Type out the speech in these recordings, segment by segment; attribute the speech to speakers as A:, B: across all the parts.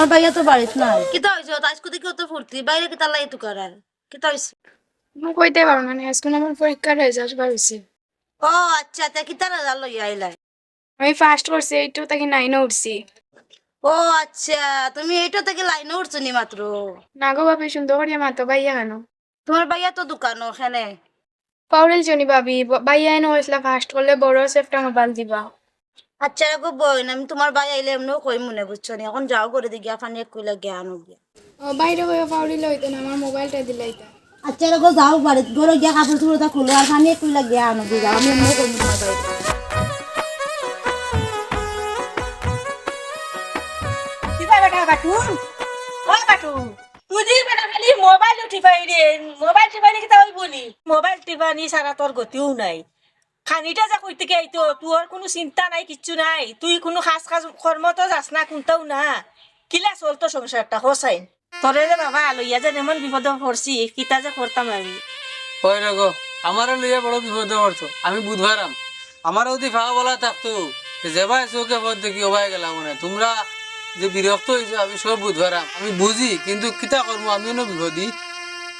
A: তোমার ভাইয়া তো বাড়িত নাই। কিতা হয়েছে আজকে দেখি অত ফুর্তি। বাইরে কিতা লাই তো করার? কিতা হয়েছে
B: মই কইতে পারব না আজকে আমার পরীক্ষার রেজাল্ট ভাবিছি
A: ও আচ্ছা তা কিতা রেজাল্ট লইয়া আইলাই
B: আমি ফার্স্ট করছি এইটো তাকে নাইনে উঠছি।
A: ও আচ্ছা তুমি এইটা থেকে লাইনে উঠছো নি মাত্র?
B: না গো ভাবি সুন্দর করিয়া মাতো বাইয়া কেন?
A: তোমার ভাইয়া তো দোকান ওখানে।
B: পাউরেল জনি ভাবি বাইয়া এনে হয়েছিল ফার্স্ট করলে বড় সেফটা মোবাইল দিবা।
A: আচ্ছা গো বইন আমি তোমার ভাই আইলে এমনিও কই মনে বুঝছ নি? এখন যাও করে দিগিয়া ফানি কইলা গিয়া আনো গিয়া।
B: বাইরে গিয়ে পাউরিলে হইতো না আমার মোবাইলটা দিলাইতা
A: আচ্ছা গো যাও বাড়িত ঘরে গিয়া কাপড় চোপড় খুলো আর ফানি কইলা আনো গিয়া আমি এমনিও কই তোমার ভাই
C: কিবা বেটা বাটু? ও বাটু তুই বেটা খালি মোবাইল টিপাই রে মোবাইল টিপাই কিতা হইব নি? মোবাইল টিপানি সারা তোর গতিও নাই। খানিটা যা কইতে কে আইতো তোর কোনো চিন্তা নাই কিচ্ছু নাই। তুই কোনো খাস খাস কর্ম তো যাস না কোনটাও না। কিলা চল চলতো সংসারটা হোসাই তোরে যে বাবা লইয়া যে এমন বিপদে পড়ছি কিতা যে করতাম আমি।
D: হয় রে গো আমারও লইয়া বড় বিপদে পড়ছো। আমি বুধবারাম। আমারও যদি ফাঁকা বলা থাকতো যে যেবাই চোখে পথ দেখি ওবাই গেলাম মানে তোমরা যে বিরক্ত হয়েছে আমি সব বুধবারাম। আমি বুঝি কিন্তু কিতা করব আমিও না বিপদী।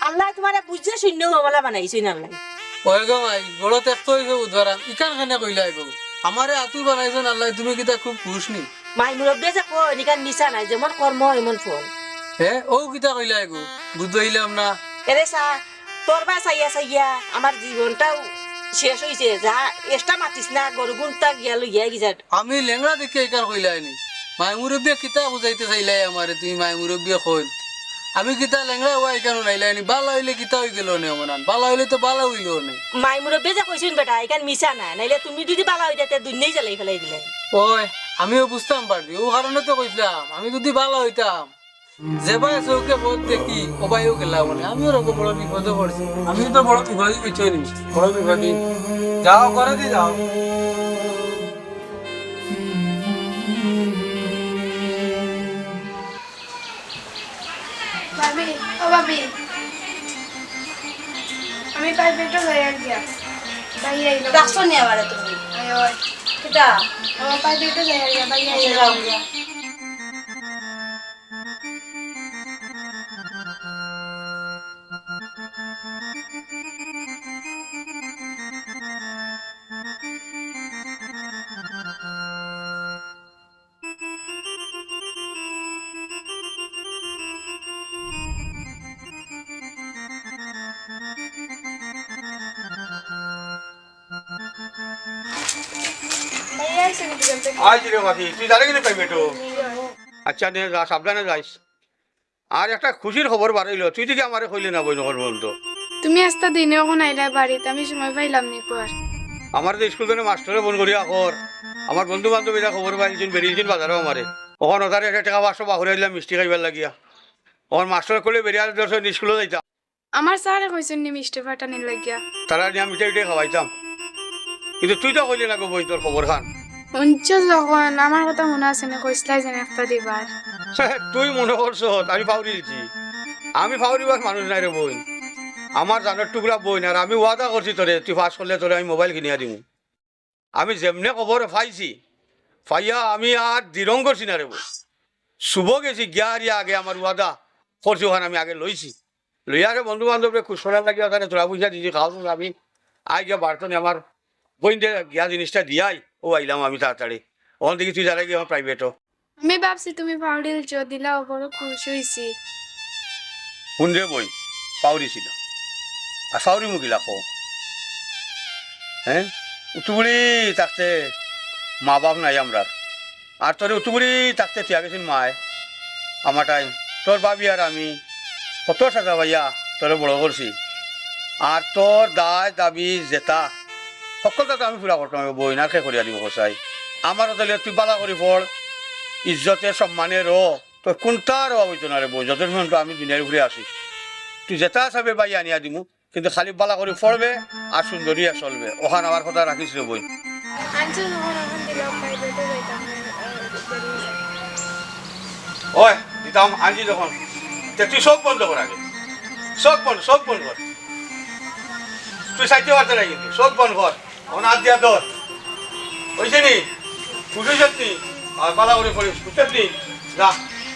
C: আল্লাহ তোমার বুঝছে শূন্য হবলা বানাইছি না আল্লাহ
D: ওই গো ভাই বড় ত্যাক্ত হয়েছে বুধবারাম ইকান খানে কইলাই গো। আমারে আতুর বানাইছেন আল্লাহ তুমি কিতা খুব খুশ নি?
C: মাই মুরব্বী যে কয় নিকান মিশা নাই যেমন কর্ম এমন ফল।
D: হে ও কিতা কইলাই গো? বুঝাইলাম না।
C: এরে চা তোর বা চাইয়া চাইয়া আমার জীবনটাও শেষ হয়েছে যা এষ্টা মাতিস না গরু গুণটা গিয়া লইয়া গিয়া
D: আমি লেংড়া দেখে ইকার কইলাই নি মাই মুরব্বিয়ে কিতা বুঝাইতে চাইলাই আমারে তুমি মাই মুরব্বিয়ে কইল আমি কিতা লেংড়া হওয়া ইকানো নাইলাই নি বালা হইলে কিতা হই গেল নে অমনান বালা হইলে তো বালা হইল নে।
C: মাই মুরব্বী যে কইছিন বেটা এখান মিশা না নাইলে তুমি যদি বালা হয়ে যেতে দুনিয়াই জ্বালাই ফেলাই দিলে।
D: ওই আমিও বুঝতাম পারবি ও কারণে তো কইছিলাম আমি যদি ভালো হইতাম। যেবাই চৌকে বোধ দেখি ওবাইও গেলাম মানে আমিও রকম বড় বিপদে পড়ছি। আমি তো বড় বিপদে কিছু নি বড় বিপদে। যাও করে দি যাও।
B: ভাবি ও ভাবি। আমি প্রাইভেটে আর। গিয়া ভাই আইলো
A: ডাকছো নি আমারে তুমি
B: আয় ওই।
A: কিটা?
B: ও প্রাইভেটে হয়ে আর গিয়া ভাই
A: আচ্ছা,
E: তুই পাইবে তো আচ্ছা নে যা সাবধানে যাইস। আর একটা খুশির খবর বাড়াইলো তুই দিকে আমারে কইলি না বই নহর বন্ধ
B: তুমি আস্তা দিনে আইলা বাড়িতে আমি সময় পাইলাম নি কুয়ার
E: আমার যে স্কুল থেকে মাস্টারে ফোন করি আকর আমার বন্ধু বান্ধবীরা খবর পাইছেন বেরিয়েছেন বাজারও আমারে। ওখান ওটারে একটা টাকা পাঁচশো বাহুরে দিলাম মিষ্টি খাইবার লাগিয়া। ওখান মাস্টারে কলে বেরিয়ে দর্শন স্কুলে যাইতাম।
B: আমার স্যারে কইছেন নি মিষ্টি ফাটানি লাগিয়া।
E: তারা আমি মিঠাই খাওয়াইতাম। কিন্তু তুই তো কইলি না গো বই তোর খবর খান
B: আমার কথা মনে আছে না? কইসলাই যেন একটা দিবার
E: তুই মনে করছ আমি ফাউরি দিচ্ছি আমি ফাউরিবার মানুষ নাই রে বই। আমার জানার টুকরা বই না আর আমি ওয়াদা করছি তোরে তুই পাস করলে তোরে আমি মোবাইল কিনিয়া দিমু আমি যেমনে খবর পাইছি, পাইয়া আমি আর দিরং করছি না রে বই। শুভ গেছি ইয়া আগে আমার ওয়াদা করছি ওখানে আমি আগে লইছি লইয়ারে বন্ধু বান্ধবরে খুশরা লাগিয়া ওখানে তোরা পয়সা দিছি খাওয়া আমি। আই গিয়া বার্তনে আমার বইন গিয়া জিনিসটা দিয়াই। ও আইলাম আমি তাড়াতাড়ি। ওখান থেকে তুই যারা গিয়ে আমার প্রাইভেটও
B: আমি ভাবছি তুমি পাউডিল চ দিলা বড় খুশ হইছি।
E: শুনরে বই? পাউরি ছিল। আর পাউরি মুখিলা কো হ্যাঁ? উতুবুড়ি থাকতে মা বাপ নাই আমরার আর তোর উতুবুড়ি থাকতে তুই গেছিন মায়। আমার টাইম তোর বাবি আর আমি। কত টাকা ভাইয়া তোরে বড় করছি। আর তোর দায় দাবি জেতা। সকলটা তো আমি পুরা করতাম বই না খে করিয়া দিব কসাই আমারও তাহলে তুই বালা করি পড় ইজ্জতে সম্মানে র তোর কোনটার অভাব হইতো না রে বই? যত সময় আমি দুনিয়ার ঘুরে আসি তুই যেটা চাবে বাই আনিয়া দিমু কিন্তু খালি বালা করে পড়বে আর সুন্দরিয়া চলবে। ওখান আমার কথা রাখিস রে বই ওই দিতাম আনছি যখন তে তুই সব বন্ধ কর আগে। সব বন্ধ সব বন্ধ কর তুই সাইতে পারতে না কিন্তু সব বন্ধ কর আর পালা করে পড়িস বুঝতে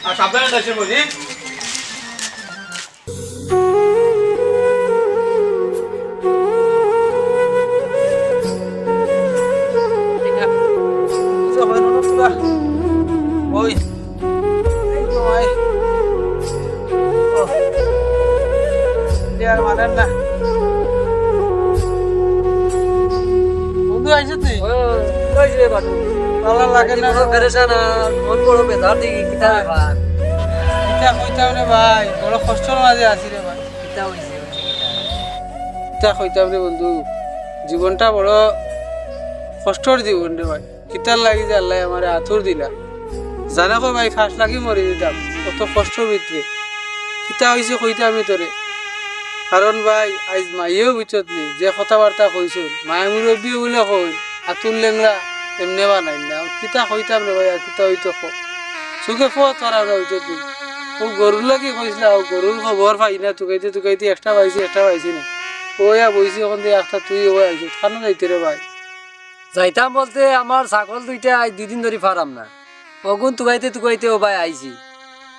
E: আর সাবধানে যাচ্ছে বুঝি
D: লাগে না। ইটা কইতাম রে ভাই বড় কষ্টর মাঝে আছি রে ভাই। ইটা কইতাম রে বন্ধু জীবনটা বড় কষ্টর জীবন রে ভাই। কিতার লাগি যে আল্লাহ আমার আতুর দিলা। জানা কই ভাই ফাঁস লাগি মরি দিতাম কত কষ্টর ভিতরে। কিতা হয়েছে কইতে আমি তোরে। কারণ ভাই আজ মাইয়েও ভিতৰত নেই যে কথাবার্তা কইছিল মায়ে মুরব্বী বলে কই আতুর লেংরা এমনি বানাই না কিতা কইতাম রে ভাই কিতা হইতো কো চোখে ফো তোরা না নেই ও গরুর লাগি কইছিল ও গরুর খবর পাই না তুকাইতে তুকাইতে একটা পাইছি একটা পাইছি না ওয়া বইছি ওখান দিয়ে একটা তুই ও আইছি খানো যাইতে রে ভাই
F: যাইতাম বলতে আমার ছাগল দুইটা দুদিন ধরে ফারাম না অগুন তুকাইতে তুকাইতে ও ভাই আইছি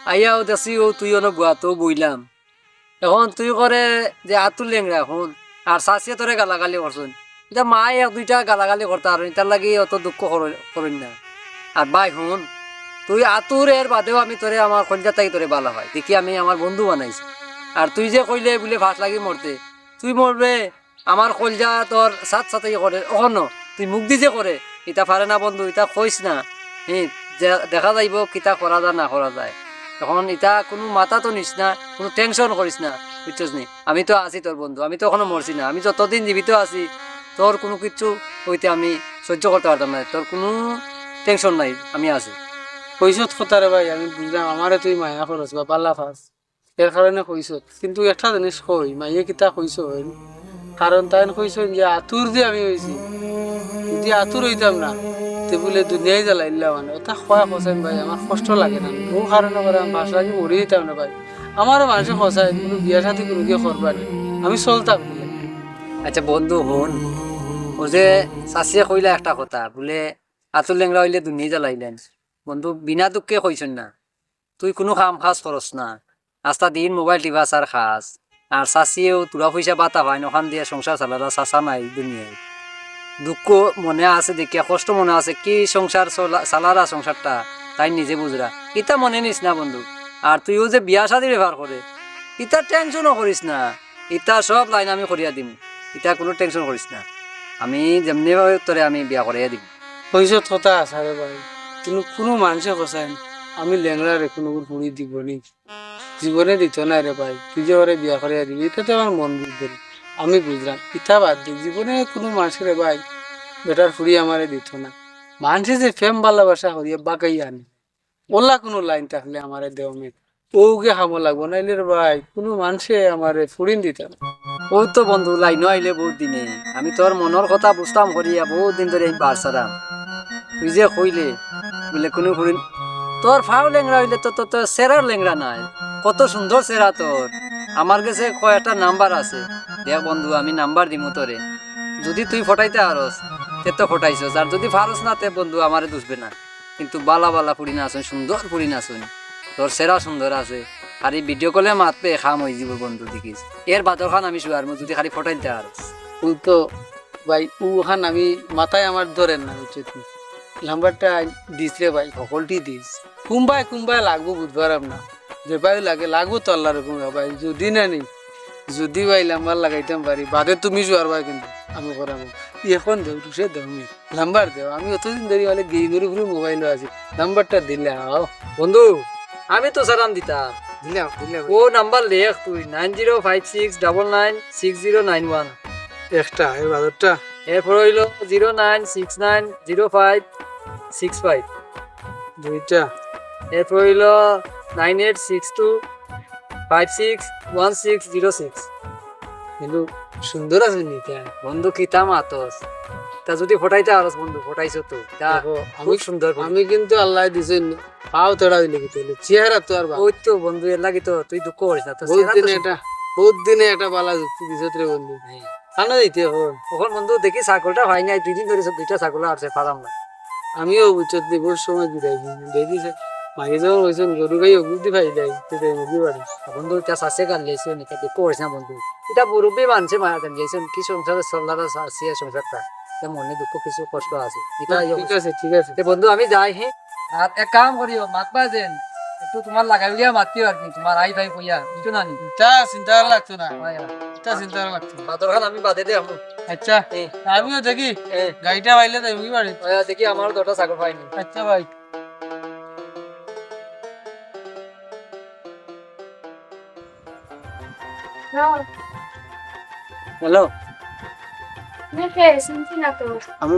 F: আইয়া ও ও তুই অনেক বুয়া তো বইলাম এখন তুই করে যে আতুল লেংরা এখন আর শাসিয়ে তোরে গালাগালি করছুন এটা মা এক দুইটা গালাগালি করতে আর তার লাগি অত দুঃখ করেন না। আর ভাই শুন, তুই আতুর এর বাদেও আমি তোরে আমার কলজা তাই তোরে বালা হয়। দেখি আমি আমার বন্ধু বানাইছি। আর তুই যে কইলে বলে ফাঁস লাগি মরতে তুই মরবে আমার কলজা তোর সাথ সাথে করে অহনো তুই মুখ দি যে করে ইটা পারে না বন্ধু ইটা কইস না। হ্যাঁ দেখা যাইব কিতা করা যায়, না করা যায়। এখন ইটা কোনো মাথা তো নিস না, কোনো টেনশন করিস না বুঝছিস নি? আমি তো আছি তোর বন্ধু আমি তো এখনও মরছি না। আমি যতদিন জীবিত আছি তোর কোনো কিছু হইতে আমি সহ্য করতে পারতাম না। তোর কোনো টেনশন নাই, আমি আছি।
D: কইসত কথা রে ভাই, আমি বুঝলাম, আমারে তুই মায়া খরচ বা পাল্লা ফাস এর কারণে কইসত কিন্তু একটা জিনিস কই, মাইয়ে কিতা কইস কারণ তাই কইস যে আতুর দিয়ে আমি হয়েছি যদি আতুর হইতাম না, তে বলে দুনিয়ায় জ্বালাইলা মানে। ওটা খোয়া খসাইন ভাই, আমার কষ্ট লাগে না। বহু কারণে করে আমি বাস লাগি মরে দিতাম না ভাই? আমারও মানুষে খসাই কোনো বিয়া সাথে কোনো গিয়ে করবা না আমি চলতাম। বলে
F: আচ্ছা বন্ধু হন ও যে চাষিয়ে কইলা একটা কথা, বলে আতুল লেংরা হইলে দুনিয়া জ্বালাইলেন। বন্ধু, বিনা দুঃখে কইছেন না, তুই কোনো কাম খাস করস না। আস্তা দিন মোবাইল টিভা সার খাস আর চাষিয়েও তোরা পয়সা বাতা হয় ওখান দিয়ে সংসার চালালা চাষা নাই দুনিয়ায় দুঃখ মনে আছে দেখিয়া কষ্ট মনে আছে, কি সংসার চলা- চালারা সংসারটা তাই নিজে বুঝরা ইতা মনে নিস না, বন্ধু আর তুইও যে বিয়া শাদি ব্যবহার করে ইতা টেনশনও করিস না। ইতা সব লাইন আমি করিয়া দিম। ইটা কোনো টেনশন করিস না। আমি যেমনি ভাবে তোরে আমি বিয়া করাইয়া দিম।
D: কইসত কথা আছে রে ভাই, কিন্তু কোনো মানুষে খসাই আমি লেংরা রে কোনো পুরি দিব নি জীবনে দিত না রে ভাই তুই যে ওরে বিয়া করে দিবি এটা তো আমার মন বুঝবে আমি বুঝলাম ইটা বাদ দি জীবনে কোনো মানুষের ভাই বেটার ফুরি আমারে দিত না। মানুষে যে প্রেম ভালোবাসা করিয়া বাকাই আনে। ওলা কোনো লাইন থাকলে আমারে দেও মে। ওকে খামো লাগবো নাইলে ভাই, কোনো মানুষে আমারে ফুরিন দিত না।
F: ও তো বন্ধু লাইন আইলে বহুত দিনে। আমি তোর মনের কথা বুঝতাম করিয়া বহুত দিন ধরে এই বার সারাম তুই যে কইলে, বলে কোনো ফুরিন তোর ফাও লেংরা হইলে তো তোর সেরার লেংরা নাই। কত সুন্দর সেরা তোর আমার কাছে কয়েকটা নাম্বার আছে। দেখ বন্ধু, আমি নাম্বার দিমু তোরে যদি তুই ফটাইতে আরস তে তো ফটাইছস। আর যদি ফারস না, তে বন্ধু আমারে দুসবে না। কিন্তু বালা বালা ফুড়ি না আসুন সুন্দর ফুড়ি না আসুন তোর সেরা সুন্দর আছে। আর এই ভিডিও কলে মাতবে খাম হয়ে যাব বন্ধু দেখিস। এর বাদর খান আমি শুয়ার যদি খালি ফটাইতে আরস
D: তো ভাই, উহান আমি মাথায় আমার ধরেন না, বুঝছ তুই নাম্বারটা দিস ভাই, সকলটি দিস। কুম্বাই কুম্বাই লাগবো বুধবার না যে ভাই লাগে, লাগবো তো আল্লাহর কুম্বা ভাই, যদি না নেই, যদি ভাই নাম্বার লাগাইতাম পারি। বাদে তুমি জোয়ার ভাই কিন্তু, আমি করাবো এখন দেও সে দেও নাম্বার দেও, আমি অতদিন ধরে মানে গেমের উপরে মোবাইলও আছি। নাম্বারটা দিলে
F: বন্ধু, আমি তো সারাম দিতাম। ও নাম্বার লেখ তুই nine zero five six double nine six zero nine one.
D: একটা এই বাজারটা।
F: এরপর হইল zero nine six nine zero five six five.
D: দুইটা।
F: এরপর হইল nine eight six two five six one six zero six.
D: কিন্তু সুন্দর আছে নিতে
F: বন্ধু কিতাম আতস তা যদি ফটাইতে আরস বন্ধু ফটাইছো তো। খুব সুন্দর
D: আমি কিন্তু আল্লাহ দিছে পাও তোড়া দিলে কি তোলে চেহারা তো আর
F: ওই তো বন্ধু এর লাগি তো তুই দুঃখ করিস না তো
D: বহুত দিনে এটা বহুত দিনে এটা বালা যুক্তি রে বন্ধু।
F: হ্যাঁ।
D: খানা দিতে এখন
F: তখন বন্ধু দেখি ছাগলটা হয় নাই দুই দিন ধরে সব দুইটা ছাগল আসছে পারাম না
D: আমিও বুঝতে বহুত সময় দিতে দেখিছে
F: মাঝে যখন হয়েছেন গরু গাই অগুদি ভাই দেয় মুগি বাড়ি। এখন তো এটা শাসে গান লেছে এটা দেখো না বন্ধু। এটা মুরব্বী মানছে মায়া গান লেছেন কি সংসারে চল্লারা আসছে সংসারটা। মনে দুঃখ কিছু কষ্ট আছে।
D: ঠিক আছে ঠিক আছে।
F: বন্ধু আমি যাই হে আর এক কাম করিও মাতবা দেন একটু তোমার লাগাই দিয়া মাতিও আর কি তোমার আই ভাই কইয়া একটু নানি
D: তা চিন্তা লাগতো না। তা চিন্তা লাগতো।
F: বাদর খান আমি বাদে দে
D: আচ্ছা আমিও দেখি গাড়িটা পাইলে তাই মুগি বাড়ি
F: দেখি আমার দটা ছাগল পাইনি
D: আচ্ছা ভাই
F: হ্যালো
B: না তো
D: আমি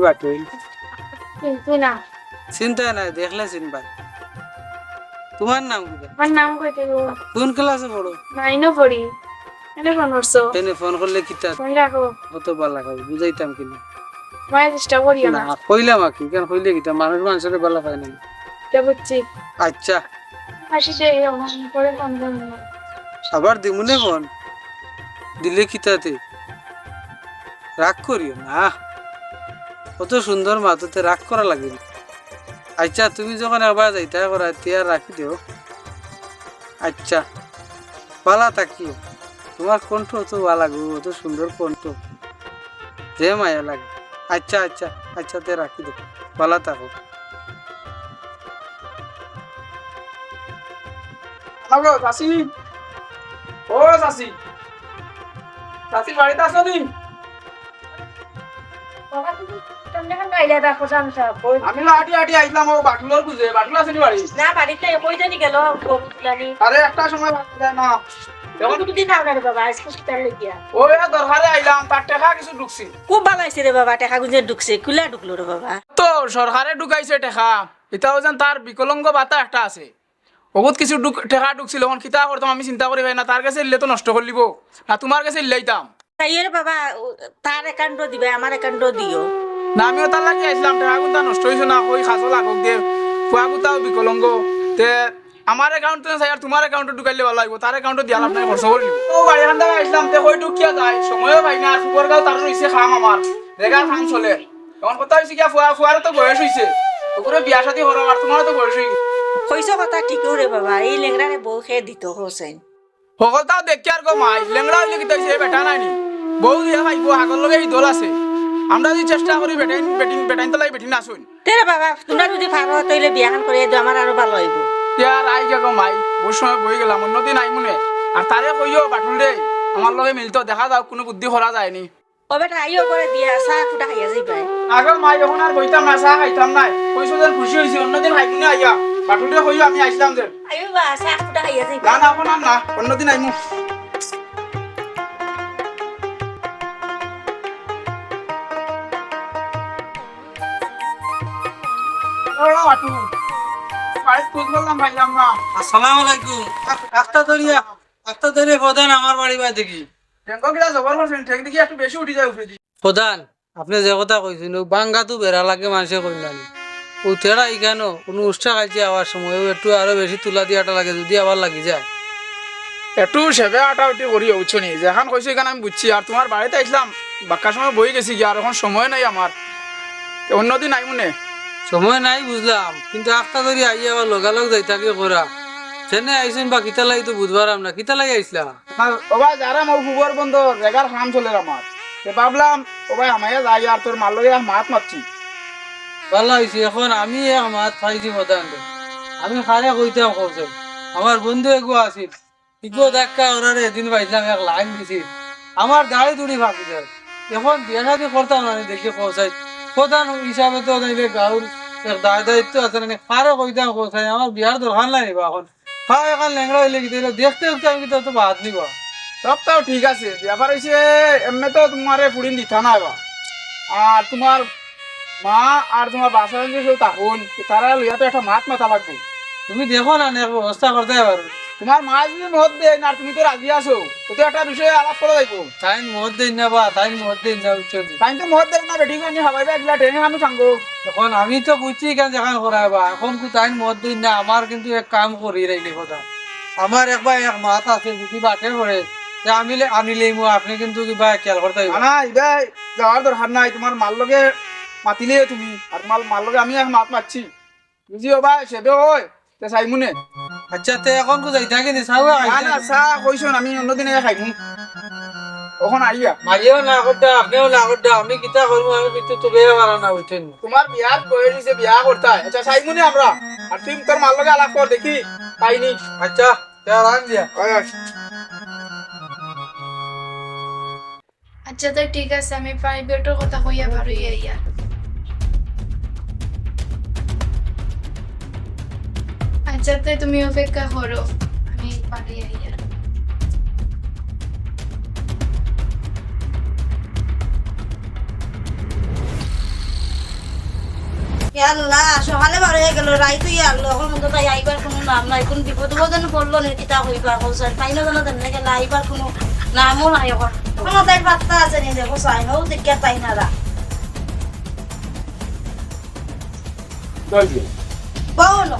B: না।
D: চিন্তা নাই দেখলে চিনবা। তোমার নাম কি?
B: আমার নাম কইতে
D: কোন ক্লাসে পড়ো?
B: নাইনও পড়ি। এনে ফোন করছ
D: ফোন করলে
B: ফোন রাখো।
D: কত বুঝাইতাম কিনা।
B: মায়ের চেষ্টা করিও না।
D: না কইলাম কি? কেন কইলে কিতা মানুষ মানুষের পায় না
B: এটা বুঝছি।
D: আচ্ছা।
B: আসিছে পরে ফোন করব না
D: আবার দিমুনে ফোন? দিলে কিতাতে রাগ করিও না। কত সুন্দর মাতুতে রাগ করা লাগে। আচ্ছা তুমি যখন আবার যাইতা করা তিয়ার রাখি দিও। আচ্ছা পালা তাকিও। তোমার কণ্ঠ অত ভালো লাগো অত সুন্দর কণ্ঠ। যে মায়া লাগে। আচ্ছা আচ্ছা আচ্ছা তে রাখি দেবো পালা থাকো
G: ও চাষি চাষি বাড়িতে আসো আমি লাটি আটি আইলাম ও বাটুলোর খুঁজে বাটুল আছে বাড়ি
C: না বাড়িতে কই জানি গেল জানি
G: আরে একটা সময় বাকি না। সরকারে ঢুকাইছে টাকা। এটাও যেন তার বিকলঙ্গ ভাতা একটা আছে। বহুত কিছু টাকা ঢুকছিল কিতা করতাম আমি চিন্তা করি না তার কাছে ইলে তো নষ্ট করে লিব না তোমার কাছে ইলাইতাম
C: তাই রে বাবা ও- তার একাউন্ট দিবে আমার একাউন্ট দিও।
G: না আমিও তার লাগি নষ্ট হয়েছে না ওই খাসো লাগক দিয়ে। ফুয়া গুতাও বিকলঙ্গ। তে আমার একাউন্ট চাই আর তোমার একাউন্টে ঢুকাইলে ভালো লাগবে তার একাউন্টে দিয়া লাভ নাই খরচ করে ও বাড়ি খান থেকে আইছিলাম তে ঢুকিয়া যায় সময়ও না তার রইছে খাম আমার। রেগার খাম চলে। এখন কথা হয়েছে কি ফুয়া ফুয়ারও তো বয়স হয়েছে ওগুলো বিয়া আর তোমারও তো বয়স হয়ে
C: কইস কথা ঠিকও রে বাবা এই লেংরারে বউ খেয়ে দিত হোসেন।
G: সকলটাও দেখি আর গো মাই লেংড়া হইলে কিতা হইছে বেটা নাই নি? বউ দিয়া ভাইব আগর লগে দল আছে। আমরা যদি চেষ্টা করি বেটাইন বেটিন বেটাইন তলাই বেটিন আসুন
C: তেরে বাবা তোমরা যদি পারো তইলে বিয়াখান করে দিও আমার আরও ভালো হইব
G: ইয়ার আই গো মাই বহু সময় বই গেলাম অন্যদিন আই মনে। আর তারে কইও বাটুল রে আমার লগে মিলতো দেখা যাও কোনো বুদ্ধি করা যায়নি
C: ও বেটা আইও করে দিয়া চাহ ফুটা খাইয়া যাইবাই
G: আগর মাই এখন আর বইতাম না চাহ খাইতাম নাই। কইছো যেন খুশি হয়েছি অন্যদিন খাই কিনে আইয়া? বাটুল রে কইও আমি আইসলাম যে।
C: আইও বা ফুটা খাইয়া যাইবা
G: না না আপনার না অন্যদিন আইমু।
D: আসসালামু আলাইকুম। একটা ধরিয়া একটা ধরিয়া প্রধান আমার বাড়ি বাই দেখি।
G: ব্যাংকক গিলা জবর করছেন ঠেক দেখি একটু বেশি উঠি যায় উপরে দি।
D: প্রধান আপনি যে কথা কইছেন ও বাঙ্গাতো বেড়া লাগে মানুষে কইলানি ও তেরা কেন কোনো উৎসাহ খাইছে আবার সময় একটু আরও বেশি তুলা দিয়াটা লাগে যদি আবার লাগি যায়।
G: একটু সেবে আটা উঠি করি উঠছো নি যেখান কইছো এখানে আমি বুঝছি আর তোমার বাড়িতে আসলাম বাক্কার সময় বই গেছি আর এখন সময় নাই আমার অন্যদিন আই মনে
D: সময় নাই বুঝলাম কিন্তু একটা ধরি আই আবার লগালগ যাই থাকে করা সেনে আইসেন বা কিতা লাগি তো বুধবার আমরা কিতা লাগি আইসলা
G: না ওবা যারা আমার ফুবর বন্ধ রেগার খাম চলে আমার ভাবলাম ওবাই আমায় যাই আর তোর মাল লগে মাত মারছি
D: ভালো হয়েছে এখন আমি এক মাছ খাইছি প্রধান আমি খারে কইতাম কৌছে আমার বন্ধু এগো আছিল ইগো দেখা ওরারে এদিন পাইছিলাম, এক লাইন দিছি আমার দাড়ি দুড়ি ফাঁকি যায় এখন বিয়া শাদি করতাম না দেখি পৌঁছাই প্রধান হিসাবে তো গাঁর এক দায় দায়িত্ব আছে না? খারে কইতাম পৌঁছাই আমার বিয়ার দরকার নাই নিবা এখন। খা এখন লেংড়া হইলে কি দেখতে দেখতে আমি কিন্তু তো বাদ নিবা।
G: সব তাও ঠিক আছে ব্যাপার হয়েছে এমনি তো তোমার ফুড়িন দিতা না আর তোমার মা আর তোমার বাসা যে সব তাহুন তারা লইয়া তো একটা মাত মাথা লাগবে।
D: তুমি দেখো না ব্যবস্থা করতে পারো
G: তোমার মা যদি মত আর তুমি তো রাজি আছো। তো একটা বিষয়ে আলাপ করা যাইব
D: টাইম মত দিন না বা টাইম মত দিন না
G: তাই তো মত দেয় না বেটি করে হাবাই ব্যাগ ট্রেনে আমি সাঙ্গো
D: এখন আমি তো বুঝছি কেন যেখান করাইবা এখন কি টাইম মত দিন না আমার কিন্তু এক কাম করি রাইলি কথা আমার একবার এক মাত আছে যদি বাটে করে আমি আনিলেই আপনি কিন্তু কিবা খেয়াল করতে
G: না ইবা যাওয়ার দরকার নাই তোমার মাল লগে মাতিলে তুমি। আর মাল মাল আমি এক মাত মারছি। বুঝি ভাই সেবে হয়। তে চাইমুনে।
D: আচ্ছা তে এখন কো যাইতা কি চাও
G: না না চা কইছন আমি অন্যদিনে খাইমু। ওখান আইয়া
D: মাইও না করতা আপনিও না করতা আমি কিতা করব আমি কিন্তু তোকে পারা না উঠেন।
G: তোমার বিয়ার বয়ে দিছে বিয়া করতা আচ্ছা চাইমুনে আমরা। আর তুই তোর মাল লগে আলাপ কর দেখি। পাইনি।
D: আচ্ছা তে আরাম দিয়া।
G: ওই ওই।
B: আচ্ছা তো ঠিক আছে আমি প্রাইভেটের কথা কইয়া পারো ইয়া আচ্ছা তো তুমি অপেক্ষা করো আমি পারি ইয়া
A: এ আল্লাহ সকালে বার হয়ে গেল রাই তুই আল্লাহ এখন মতো তাই আইবার কোনো নাম নাই কোন বিপদ যেন পড়ল নি তেমনি গেলে আইবার কোনো নামও নাই এখন। কোনো তাই পাত্তা আছে নি দেখো চাই হোক দেখিয়া তাই না রা। বউ নো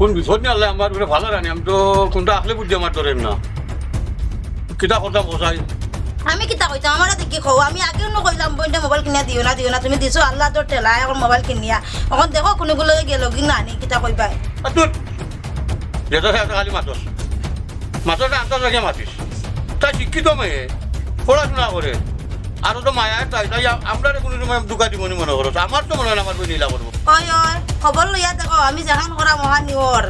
A: কোন
E: বিপদ নিয়ে আল্লাহ আমার ঘরে ভালো রানি আমি তো কোনটা আসলে বুদ্ধি আমার ধরেন না। কিতা কথা বসাই?
A: আমি কিতা কইতাম? আমার দেখি কও আমি আগেও ন কইলাম বইটা মোবাইল কিনা দিও না দিও না। তুমি দিছো আল্লাহ তোর টেলা এখন মোবাইল কিনিয়া। এখন দেখো কোনগুলো গেল কি না নি কিতা কইবাই
E: তুই যেটা খালি মাতস মাতস আন্তর লাগে মাতিস তাই শিক্ষিত মেয়ে পড়াশোনা করে আরও তো মায়া তাই তাই আমরা কোনো সময় দুকা দিবনি মনে করো। আমার তো মনে হয় না আমার বই নীলা করব।
A: ওই ওই খবর লইয়া দেখো আমি যেখান করা মহানিওর।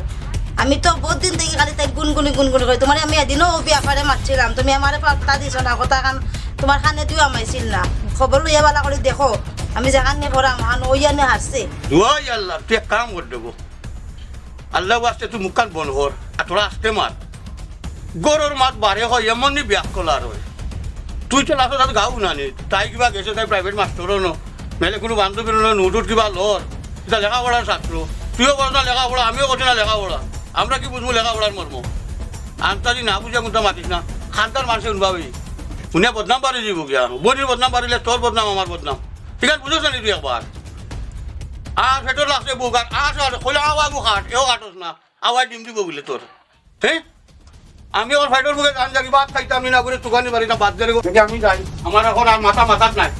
A: আমি তো বহুত দিন থেকে খালি তাই গুনগুনি গুনগুনি করি। তোমার আমি এদিনও বিয়াপারে মারছিলাম। তুমি আমারে পাত্তা দিছ না কথা কান তোমার খানে দিও আমাইছিল না। খবর লইয়া বালা করে দেখো আমি যেখান নিয়ে করা মহান ওইয়ানে হাসছে
E: দুয়াই আল্লাহ তুই এক কাম করে দেবো আল্লাহ আসতে তুই মুখান বন কর আর তোরা আসতে মার গরুর মাত বারে হয় এমনই ব্যাক কলার হয়। তুই তো লাস্ট তাত গাও নানি তাই কিবা গেছে, তাই প্রাইভেট মাস্টারও ন। নাহলে কোনো বান্ধবী ন নোটুর কিবা লর এটা লেখাপড়ার ছাত্র তুইও করো না লেখা লেখাপড়া আমিও করছি না লেখা লেখাপড়া আমরা কি বুঝব লেখাপড়ার মর্ম আনতারি না বুঝে কোনটা মাতিস না। খানতার মানুষে শুনবাবি। শুনে বদনাম পারি দিব গিয়া বনির বদনাম পারিলে তোর বদনাম আমার বদনাম। ঠিক আছে বুঝেছ নি তুই একবার আর সেটোর লাগছে বুক আর আস আর আওয়া বুক হাট এও কাটস না। আওয়াজ ডিম দিব বলে তোর হ্যাঁ আমি ওর ফাইটোর মুখে গান জাগি বাদ খাইতে আমি না করে তুকানি বাড়ি না বাদ দিয়ে দেখে আমি যাই। আমার এখন আর মাথা মাথাত নাই।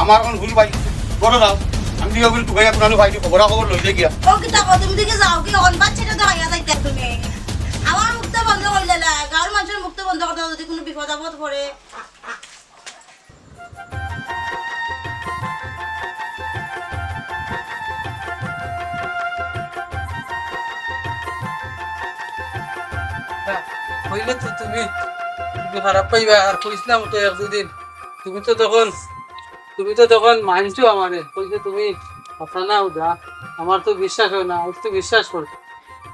E: আমার এখন ভুল পাই বড় দাও আমি দিয়ে বলি তুকাই আপনার ভাই খবর খবর লই দে গিয়া।
A: ও কি তা তুমি দিকে যাও কি অন বাচ্চাটা তো হাইয়া যাইতে তুমি? আমার মুক্ত বন্ধ করলে না গাঁর মানুষের মুক্ত বন্ধ করতে যদি কোনো বিপদ আপদ পড়ে।
D: হইলে তো তুমি তুমি খারাপ পাইবা আর কইছিলাম তো এক দুদিন তুমি তো তখন তুমি তো তখন মানছো আমারে। কইছে তুমি কথা না উদা আমার তো বিশ্বাস হয় না আমি তো বিশ্বাস করছি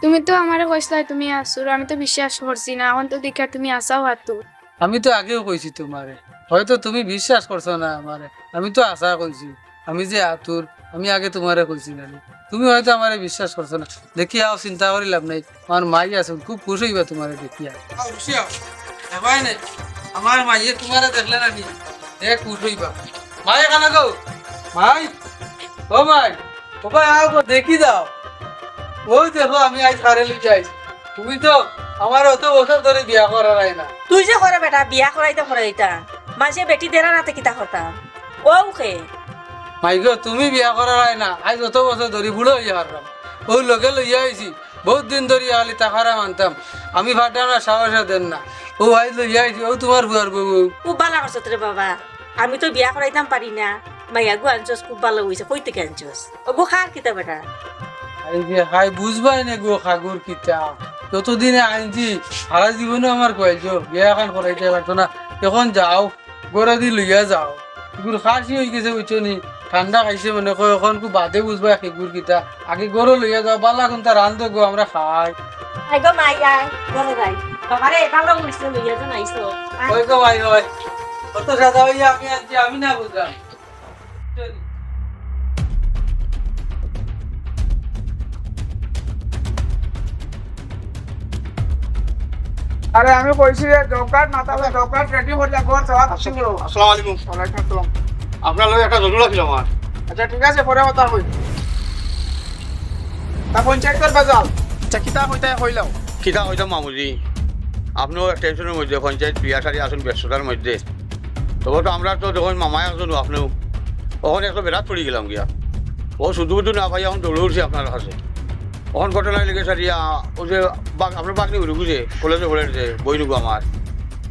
B: তুমি তো আমারে কইছিলা তুমি আসুর আমি তো বিশ্বাস করছি না এখন তো দেখা তুমি আসাও হাতু
D: আমি তো আগেও কইছি তোমারে হয়তো তুমি বিশ্বাস করছ না আমারে। আমি তো আশা করছি আমি যে আতুর আমি আগে তোমারে কইছি না তুমি হয়তো আমারে বিশ্বাস করছ না। দেখি আও চিন্তা করি লাভ নাই। আমার মাই আছে খুব খুশ হইবা তোমারে দেখিয়া আমার মাইয়ে তোমারে দেখলে নাকি দেখ খুশ হইবা। মাই এখানে গো। মাই। ও মাই। ও ভাই আও গো, দেখি দাও। ওই দেখো আমি আজ কারেলি যাই তুমি তো আমার অত বছর ধরে বিয়া করার না।
C: তুই যে করে বেটা বিয়া করাইতে করাইতা। মাঝে বেটি দেরা রাতে কিতা করতাম। ও খে
D: মাইগো তুমি বিয়া করার হয় না। আজ অত বছর ধরে বুড়ো হইয়া পারলাম ও লোকে লইয়া আইছি বহুত দিন ধরে আলি তাকারা মানতাম। আমি ভাবতাম না সাহসে দেন না। ও আজ লইয়া আইছি ও তোমার বুয়ার বউ।
C: খুব ভালো করছ তোরে বাবা। আমি তো বিয়া করাইতাম পারি না। মাইয়া গু আনছস খুব ভালো হইছে কই থেকে আনছস ও গো খার কিতা বেটা।
D: যে হাই বুঝবাই না গো খাগুর কিতা? যতদিনে আনছি সারা জীবনে আমার কয়েছো বিয়া এখন করাইতে পারতো না। এখন যাও গোড়া দি লইয়া যাও। এগুলো খাসি হয়ে গেছে বুঝছ নি? ঠান্ডা খাইছে মানে কয় এখন খুব বাদে বুঝবা সেগুর কিতা আগে গরু লইয়া যাও বালা কোনটা রান্ধ গো আমরা খাই।
C: আই গো মাইয়া ঘরে যাই বাবা রে ভালো হইছে লইয়া যেন আইছো
D: ওই গো ভাই ওই। কত সাদা হইয়া আমি আনছি আমি না বুঝলাম।
G: আরে আমি কইছি যে জব কার্ড না তাহলে জব কার্ড রেডি হলে ঘর যাওয়া
E: আসসালামু আলাইকুম।
G: ওয়ালাইকুম আসসালাম।
E: আপনার লগে একটা জরুর আছিল আমার
G: আচ্ছা ঠিক আছে পরে কথা হই তা পঞ্চায়েতের বাজার আচ্ছা কিতা হইতে হইলাম
E: কিতা হইতাম মামুজি? আপনিও টেনশনের মধ্যে পঞ্চায়েত বিয়া সারি আসুন ব্যস্ততার মধ্যে। তবে তো আমরা তো যখন মামায় আসুন আপনিও। ওখানে একটা বেড়াত পড়ে গেলাম গিয়া। ও শুধু শুধু না পাই এখন দৌড়ে উঠছি আপনার কাছে। ওখান ঘটনা লেগে সারিয়া ও যে বাগ আপনার বাগনি উড়ুগু যে কলেজে যে বইনুগু আমার।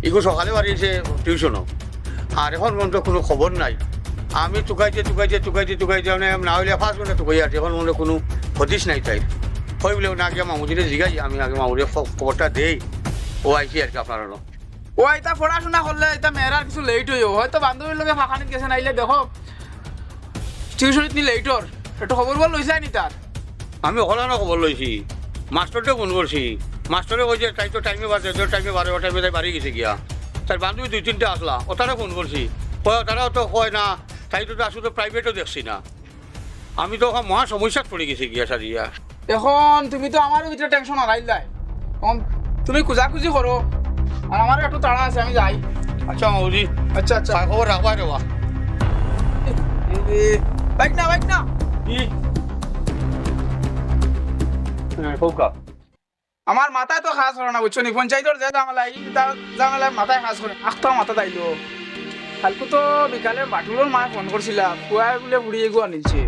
E: ইগো সকালে বাড়িয়েছে টিউশনও। আর এখন পর্যন্ত কোনো খবর নাই। আমি টুকাইতে টুকাইতে টুকাইতে টুকাইতে মানে না হইলে পাঁচ ঘণ্টা টুকাই আছে। এখন মনে কোনো হদিস নাই তাই। হয় বলে না আগে মামুদিরে জিগাই আমি আগে মামুদিরে খ- খবরটা দেই। ও আইছি আর কি আপনার
G: ও এটা পড়াশোনা করলে এটা মেয়েরার কিছু লেট হইব হয়তো বান্ধবীর লগে ফাঁকানিত গেছে নাইলে দেখো টিউশনিত নি লেটর একটু খবর বল লইছে নি তার।
E: আমি ওখানে খবর লইছি। মাস্টারকে ফোন করছি মাস্টারে কইছে তাই তো টাইমে বাজে তোর টাইমে বারো টাইমে তাই বাড়ি গেছে গিয়া। তার বান্ধবী দুই তিনটা আসলা ওটারে ফোন করছি কয় তারাও তো কয় না। তাই তো আসলে তো প্রাইভেটও দেখছি না। আমি তো ওখানে মহা সমস্যাত পড়ে গেছি গিয়া সারিয়া
G: এখন তুমি তো আমারও ভিতরে টেনশন হারাইলাই এখন তুমি খুঁজাখুঁজি করো। আর আমার একটু তাড়া আছে আমি যাই।
E: আচ্ছা মামুদি
G: আচ্ছা আচ্ছা।
E: খবর রাখবাই দেওয়া
G: বাইক না বাইক না।
E: কি? হ্যাঁ
G: আমার মাথায় তো খাস করে না বুঝছ নি? পঞ্চায়েতের যে জামালা এই তার জামালায় মাথায় খাস করে আখটা মাথা তাইলো কালকে তো বিকালে বাটুলোর মায়ে ফোন করছিলা পুয়াই বলে বুড়ি এগু আনিছে।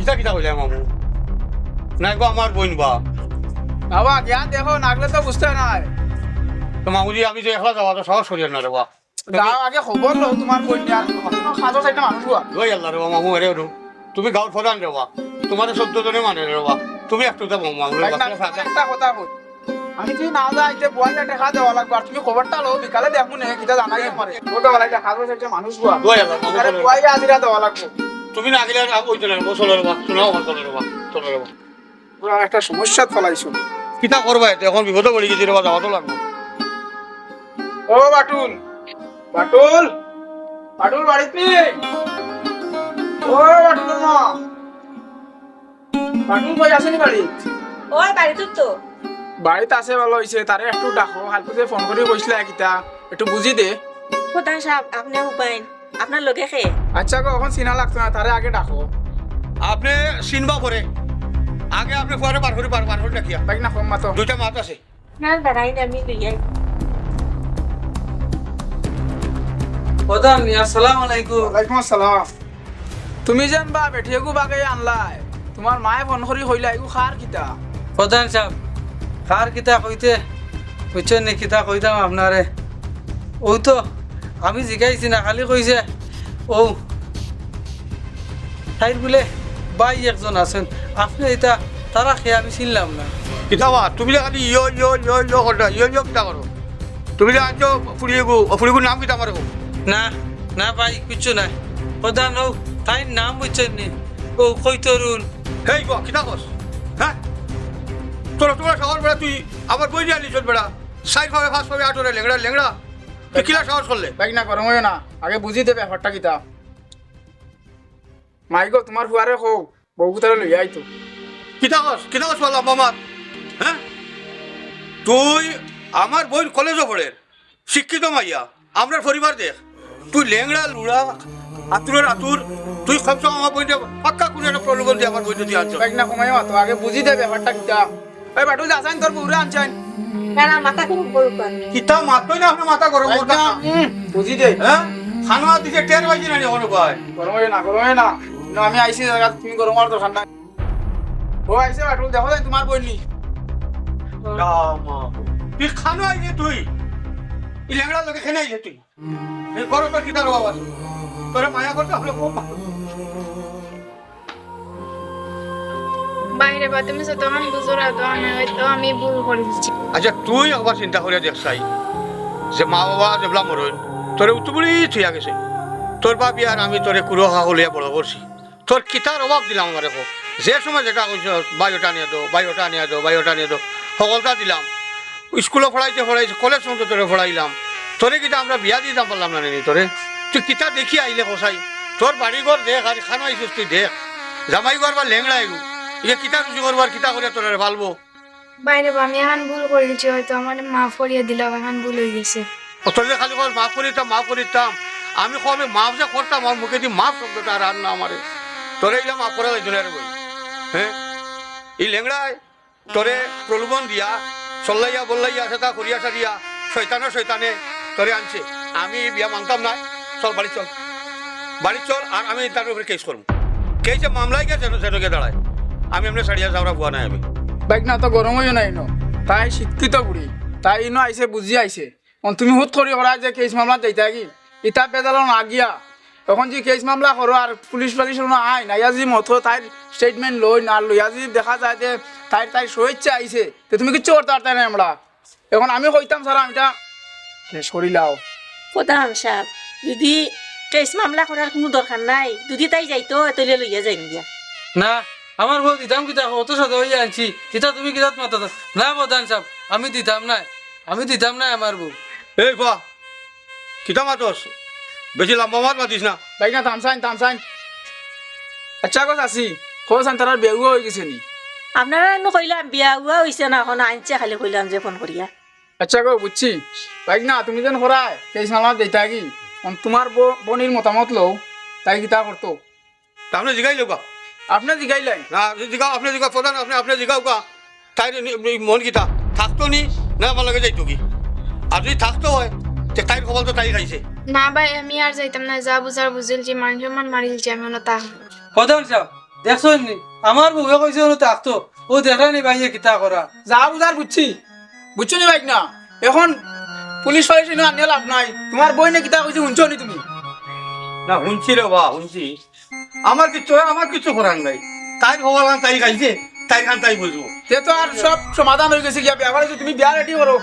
E: ইটা কিটা কইলে মামু নাই গো আমার বোন বা
G: বাবা জ্ঞান দেখো নাগলে তো বুঝতে নাই।
E: তো মামুজি আমি যে একলা যাওয়া তো সহজ করিয়া না রে বা
G: যাও আগে খবর লো তোমার কন্যার সাজো চাইটা মানুষ গুয়া
E: ওই আল্লাহ রে বা মামু ওরু তুমি গাঁৱত প্রধান রে বা তোমার চোদ্দ জনে মানে রে বা তুমি একটু তো মামু
G: একটা কথা কই আমি যদি না যাই যে বুয়া দেখা দেওয়া লাগবে আর তুমি খবরটা লো বিকালে দেখব না কিটা জানাই পারে। ওটা বলা একটা মানুষ গুয়া
E: ওই
G: আরে
E: চলে
G: আজিরা দেওয়া লাগবে।
E: তুমি না গেলে আর ওই চলে রে বা শোনাও আমার বা চলে বা
G: পুরা একটা সমস্যা ফলাইছো
E: কিতা করবা এখন বিপদে পড়ে গেছি রে বা যাওয়া তো লাগবে।
G: ও বাটুল বাটুল বাটুল বাড়িতে। ও বাটুল মা বাটুল কই আসেনি বাড়ি?
C: ওই বাড়িতে তো।
G: বাড়িতে আছে ভালো হইছে তারে একটু ডাকো হালকু যে ফোন করে কইছিলা কিতা একটু বুঝি দে।
C: প্রধান সাহেব আপনি উপায় আপনার লগে খে
G: আচ্ছা গো এখন চিনা লাগতো না তারে আগে ডাকো।
E: আপনি চিনবা পরে আগে আপনি ফুয়ারে বার করে বার বার করে রাখিয়া
G: বাইক না মাতো।
E: দুইটা মাত আছে।
C: না দাঁড়াই আমি লইয়াই
D: প্রধান আসসালামু আলাইকুম।
G: ওয়ালাইকুম আসসালাম। তুমি যেন বা বেঠিয়েগু বাগে আনলাই। তোমার মায়ে ফোন করি হইলা এগু খার কিতা।
D: প্রধান সাহেব কার কিতা কইতে বুঝছেন নি কিতা কইতাম আপনারে ও তো আমি জিগাইছি না খালি কইছে ও তাইর বলে বাই একজন আছেন। আপনি এটা তারা খেয়ে আমি চিনলাম না
E: কিতাবা তুমি খালি ইয়ো ইয়ো ইয়ো ইয়ো করটা ইয়ো ইয়ো কিতা করো তুমি যে আনছো ফুড়িয়েগু ফুড়িগুর নাম কিতা আমার
D: না না ভাই কিছু নাই। প্রধান ও তাই নাম বুঝছেন নি? ও কৈতরুল
E: হেই গো কিতা কস হ্যাঁ তোরা তোরা সাহস বেড়া তুই আমার বই দিয়ে আনিস বেড়া সাইড পাবে ফার্স্ট পাবে আটোরে লেংড়া লেংড়া। তুই কিলা সাহস করলে?
G: বাইক না গরম হইও না। আগে বুঝি দে ব্যাপারটা কিতা। মাই গো তোমার ফুয়ারে হো বউ তারে লই আইতো?
E: কিতা কস কিতা কস বললাম আমার? হ্যাঁ? তুই আমার বোন কলেজও পড়ে শিক্ষিত মাইয়া আমরা পরিবার দেখ। তুই লেংড়া লুড়া আতুরের আতুর তুই কম আমার বইটা পাক্কা কোনো একটা প্রলোভন দিয়ে আমার বইটা দিয়ে আনছো।
G: না কমাই মাতো আগে বুঝি দে ব্যাপারটা কিতা। এই বাটুল যাসাইন তোর বউরে আনছাইন।
C: না না মাথা খুব বড়
E: কিতা মাত্রই না আপনার মাথা গরম করতা।
G: বুঝি দে।
E: হ্যাঁ? খানো দিছে টের বাজি না কোনো কয়।
G: গরম হয়ে না গরম হয়ে না। আমি আইছি জায়গা তুমি গরম হওয়ার দরকার নাই ও আইছে বাটুল দেখো যাই তোমার বই নি
E: তুই খানো আইছে তুই। ই লেংড়া লোকে খেনে আইছে তুই। এই ঘর তোর কিতা আছে। তোরে মায়া করতে হলে খুব ভালো।
B: বাইরে বা তুমি যতক্ষণ বুঝো তখন হয়তো আমি ভুল করেছি।
E: আচ্ছা তুই একবার চিন্তা করে দেখ চাই যে মা বাবা যেগুলা মরণ, তোরে উতুবুড়ি থুইয়া গেছে। তোর বাপি আর আমি তোরে কুড়ো হা হলিয়া বড় করছি। তোর কিতার অভাব দিলাম আমার এখন যে সময় যেটা কইছ বায়োটা নিয়ে দো বায়োটা নিয়ে দো বায়োটা নিয়ে দো সকলটা দিলাম। স্কুলে পড়াইতে পড়াইছে কলেজ পর্যন্ত তোরে পড়াইলাম তোরে কিতা আমরা বিয়া দিতাম পারলাম না নি তোরে? তুই কিতা দেখি আইলে কষাই তোর বাড়ি ঘর দেখ আর খানো আইছিস তুই দেখ। জামাই ঘর বা লেংড়া আইগু ইয়ে কিতা রুচি করবার কিতা করে তোরে ভালবো
B: বাইরে আমি এখন ভুল করেছি হয়তো আমার মাফ করিয়ে দিলাম এখন ভুল হয়ে গেছে।
E: খালি কর মাফ করিতাম মাফ করিতাম আমি কো আমি মাফ যে করতাম আমার মুখে দিয়ে মাফ শব্দটা আর আর না আমারে। তোরে এইলা মাফ করা হয়েছিল বই। হ্যাঁ? এই লেংড়ায় তোরে প্রলোভন দিয়া চল্লাইয়া বল্লাইয়া সেটা করিয়া সারিয়া শৈতানে শৈতানে তোরে আনছে। আমি বিয়া মানতাম না। চল বাড়ি চল। বাড়ি চল আর আমি তার উপরে কেস করব। কেসে মামলায় গেছে যেন গিয়ে দাঁড়ায়। আমি এমনি সারিয়া যাওয়া বুয়া নাই আমি।
G: বাইক না তো গরম হইও নাই নো। তাই শিক্ষিত বুড়ি তাই ইনো আইছে বুঝি আইছে অন তুমি হুট করি করা যে কেস মামলা দিতা কি ইতা বেদাল না গিয়া এখন যে কেস মামলা করো আর পুলিশ পালিশ আই না ইয়া যদি মতো তাই স্টেটমেন্ট লই না লইয়া যদি দেখা যায় যে তাই তাই সহিচ্ছে আইছে তো তুমি কিচ্ছু করতে পারতে না আমরা এখন আমি কইতাম স্যার আমিটা কেস করিলাও
C: প্রধান সাহেব যদি কেস মামলা করার কোনো দরকার নাই যদি তাই যাইতো তৈলে লইয়া যাই
D: না আমার বউ দিতাম কিতা অত সাথে হয়ে আনছি। কিতা তুমি কিতাত মাতা না প্রধান সাহেব আমি দিতাম না আমি দিতাম না আমার বউ।
E: এই বা কিতা মাতস? বেশি লম্বা মাত মাতিস না।
G: বাইক না তামসাইন তামসাইন আচ্ছা কথা আছি? খোঁজ তার বেগুয়া হয়ে গেছে নি?
C: আপনারা এনে কইলাম বিয়া উয়া হয়েছে না এখন আনছে খালি কইলাম যে ফোন করিয়া।
G: আচ্ছা গো বুঝছি। বাইক না তুমি যেন করায় কেস মামলা দিতা কি? অন তোমার ব- বোনির মতামত লও তাই কিতা করতো
E: তা আপনি জিগাই লোকা
G: আপনি জিগাইলেন
E: না জিগাও আপনি জিগাও প্রধান আপনি আপনি জিগাও কা তাই মন কিতা। থাকতো নি না আমার লাগে যাইতো কি? আর যদি থাকতো হয় তে তাইর খবর তো তাই খাইছে
B: না ভাই আমি আর যাইতাম না। যা বুঝার বুঝিলছি মান সম্মান মারিলছি আমি হলো। তা
D: প্রধান সাহেব দেখছ নি আমার বউয়ে কইছে ওনো থাকতো। ও দেখা নি ভাইয়ে কিতা করা
G: যা বুঝার বুঝছি। বুঝছ নি বাইক না? এখন পুলিশ এনে আনিয়ে লাভ নাই। তোমার বই নে কিতা কইছে শুনছো নি তুমি?
E: না শুনছি রে বা শুনছি। আমার কিছু আমার কিছু করার নাই। তাই ভগবান তাই গাইছে, তাই খান তাই বুঝব।
G: সে তো আর সব সমাধান হয়ে গেছে তুমি বিয়ার রেডি করো।